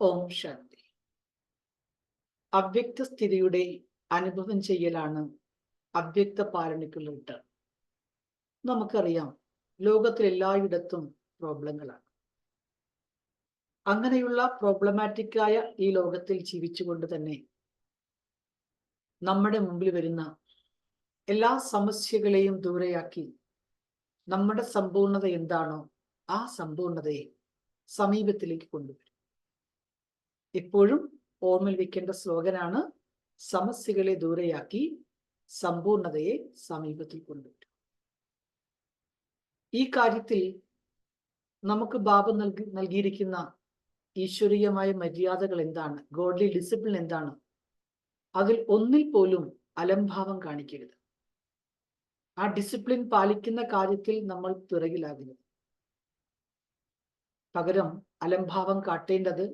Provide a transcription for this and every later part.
ഓം ശാന്തി. അവ്യക്ത സ്ഥിതിയുടെ അനുഭവം ചെയ്യലാണ് അവ്യക്ത പാലനയ്ക്കുള്ള നമുക്കറിയാം ലോകത്തിൽ എല്ലായിടത്തും പ്രോബ്ലങ്ങളാണ്. അങ്ങനെയുള്ള പ്രോബ്ലമാറ്റിക്കായ ഈ ലോകത്തിൽ ജീവിച്ചുകൊണ്ട് തന്നെ നമ്മുടെ മുമ്പിൽ വരുന്ന എല്ലാ സമസ്യകളെയും ദൂരെയാക്കി നമ്മുടെ സമ്പൂർണത എന്താണോ ആ സമ്പൂർണതയെ സമീപത്തിലേക്ക് കൊണ്ടുവരും. എപ്പോഴും ഓർമ്മയിൽ വെക്കേണ്ട സ്ലോഗനാണ് സമസ്യകളെ ദൂരെയാക്കി സമ്പൂർണതയെ സമീപത്തിൽ കൊണ്ടുവരും ഈ കാര്യത്തിൽ നമുക്ക് ബാബ നൽകി നൽകിയിരിക്കുന്ന ഈശ്വരീയമായ മര്യാദകൾ എന്താണ്? ഗോഡ്ലി ഡിസിപ്ലിൻ എന്താണ്? അതിൽ ഒന്നിൽ പോലും അലംഭാവം കാണിക്കരുത്. ആ ഡിസിപ്ലിൻ പാലിക്കുന്ന കാര്യത്തിൽ നമ്മൾ പിറകിലാകരുത്. പകരം അലംഭാവം കാട്ടേണ്ടത്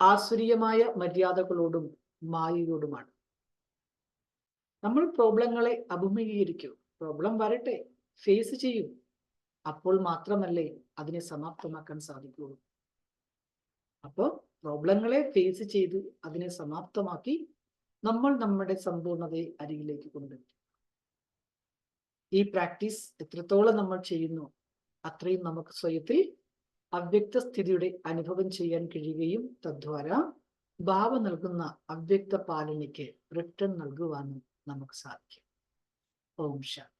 ആസുരീയമായ മര്യാദകളോടും മായയോടുമാണ്. നമ്മൾ പ്രോബ്ലങ്ങളെ അഭിമുഖീകരിക്കും. പ്രോബ്ലം വരട്ടെ ഫേസ് ചെയ്യും. അപ്പോൾ മാത്രമല്ലേ അതിനെ സമാപ്തമാക്കാൻ സാധിക്കുകയുള്ളൂ. അപ്പോൾ പ്രോബ്ലങ്ങളെ ഫേസ് ചെയ്ത് അതിനെ സമാപ്തമാക്കി നമ്മൾ നമ്മുടെ സമ്പൂർണതയെ അരികിലേക്ക് കൊണ്ടുവരും. ഈ പ്രാക്ടീസ് എത്രത്തോളം നമ്മൾ ചെയ്യുന്നു അത്രയും നമുക്ക് സ്വയത്തിൽ അവ്യക്ത സ്ഥിതിയുടെ അനുഭവം ചെയ്യാൻ കഴിയുകയും തദ്വാര ഭാവ നൽകുന്ന അവ്യക്ത പാലനയ്ക്ക് റിട്ടേൺ നൽകുവാനും നമുക്ക് സാധിക്കും. ഓം ശാന്തി.